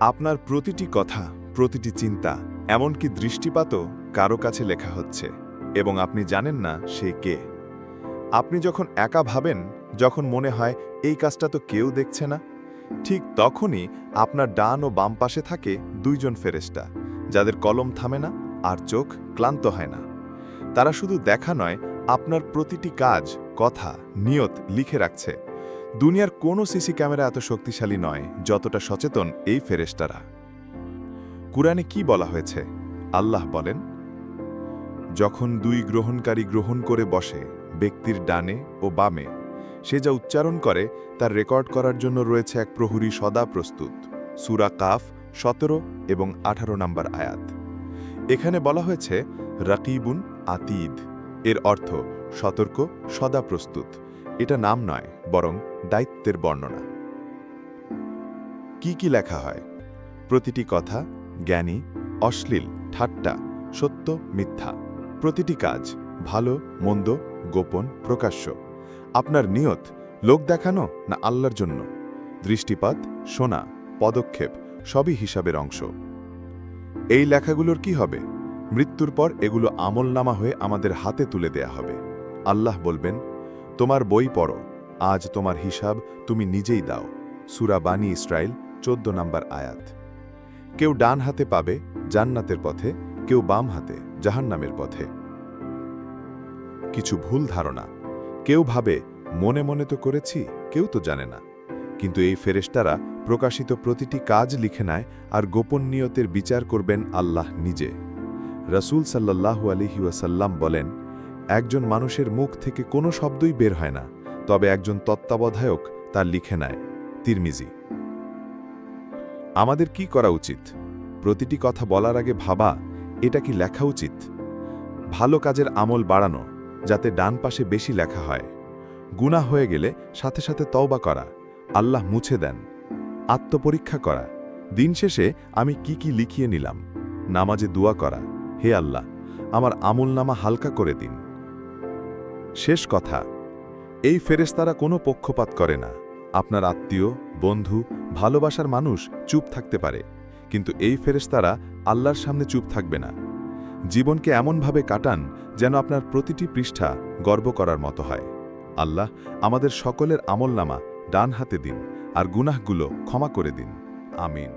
আপনার প্রতিটি কথা, প্রতিটি চিন্তা, এমনকি দৃষ্টিপাতও কারও কাছে লেখা হচ্ছে, এবং আপনি জানেন না সে কে। আপনি যখন একা ভাবেন, যখন মনে হয় এই কাজটা তো কেউ দেখছে না, ঠিক তখনই আপনার ডান ও বাম পাশে থাকে দুইজন ফেরেস্টা যাদের কলম থামে না আর চোখ ক্লান্ত হয় না। তারা শুধু দেখা নয়, আপনার প্রতিটি কাজ, কথা, নিয়ত লিখে রাখছে। দুনিয়ার কোনো সিসি ক্যামেরা এত শক্তিশালী নয়, যতটা সচেতন এই ফেরেস্টারা কুরআনে কি বলা হয়েছে? আল্লাহ বলেন, যখন দুই গ্রহণকারী গ্রহণ করে বসে, ব্যক্তির ডানে ও বামে, সে যা উচ্চারণ করে, তার রেকর্ড করার জন্য রয়েছে এক প্রহরী সদা প্রস্তুত। সুরা কাফ, সতেরো এবং আঠারো নম্বর আয়াত। এখানে বলা হয়েছে, রাকিবুন আতিদ। এর অর্থ, সতর্ক, সদা প্রস্তুত। এটা নাম নয়, বরং দায়িত্বের বর্ণনা। কি কি লেখা হয়? প্রতিটি কথা জ্ঞানী, অশ্লীল, ঠাট্টা, সত্য, মিথ্যা। প্রতিটি কাজ ভালো, মন্দ, গোপন, প্রকাশ্য। আপনার নিয়ত লোক দেখানো না আল্লাহর জন্য? দৃষ্টিপাত, শোনা, পদক্ষেপ সবই হিসাবের অংশ। এই লেখাগুলোর কি হবে? মৃত্যুর পর এগুলো আমলনামা হয়ে আমাদের হাতে তুলে দেয়া হবে। আল্লাহ বলবেন তোমার বই পড়ো। আজ তোমার হিসাব তুমি নিজেই দাও। সুরা বানী ইসরায়েল চোদ্দ নম্বর আয়াত। কেউ ডান হাতে পাবে জান্নাতের পথে, কেউ বাম হাতে জাহান্নামের পথে। কিছু ভুল ধারণা। কেউ ভাবে, মনে মনে তো করেছি, কেউ তো জানে না। কিন্তু এই ফেরেশতারা প্রকাশিত প্রতিটি কাজ লিখে নেয় আর গোপন নিয়তের বিচার করবেন আল্লাহ নিজে। রসুল সাল্লাল্লাহু আলিহি ওয়াসাল্লাম বলেন একজন মানুষের মুখ থেকে কোনো শব্দই বের হয় না, তবে একজন তত্ত্বাবধায়ক তা লিখে নেয়। তিরমিজি। আমাদের কি করা উচিত? প্রতিটি কথা বলার আগে ভাবা, এটা কি লেখা উচিত? ভালো কাজের আমল বাড়ানো, যাতে ডান পাশে বেশি লেখা হয়। গুণা হয়ে গেলে সাথে সাথে তওবা করা, আল্লাহ মুছে দেন। আত্মপরীক্ষা করা, দিন শেষে আমি কি কি লিখিয়ে নিলাম? নামাজে দোয়া করা, হে আল্লাহ, আমার আমলনামা হালকা করে দিন। শেষ কথা, এই ফেরেশতারা কোনো পক্ষপাত করে না। আপনার আত্মীয়, বন্ধু, ভালোবাসার মানুষ চুপ থাকতে পারে, কিন্তু এই ফেরেশতারা আল্লাহর সামনে চুপ থাকবে না। জীবনকে এমনভাবে কাটান যেন আপনার প্রতিটি পৃষ্ঠা গর্ব করার মতো হয়। আল্লাহ আমাদের সকলের আমলনামা ডান হাতে দিন আর গুনাহগুলো ক্ষমা করে দিন। আমিন।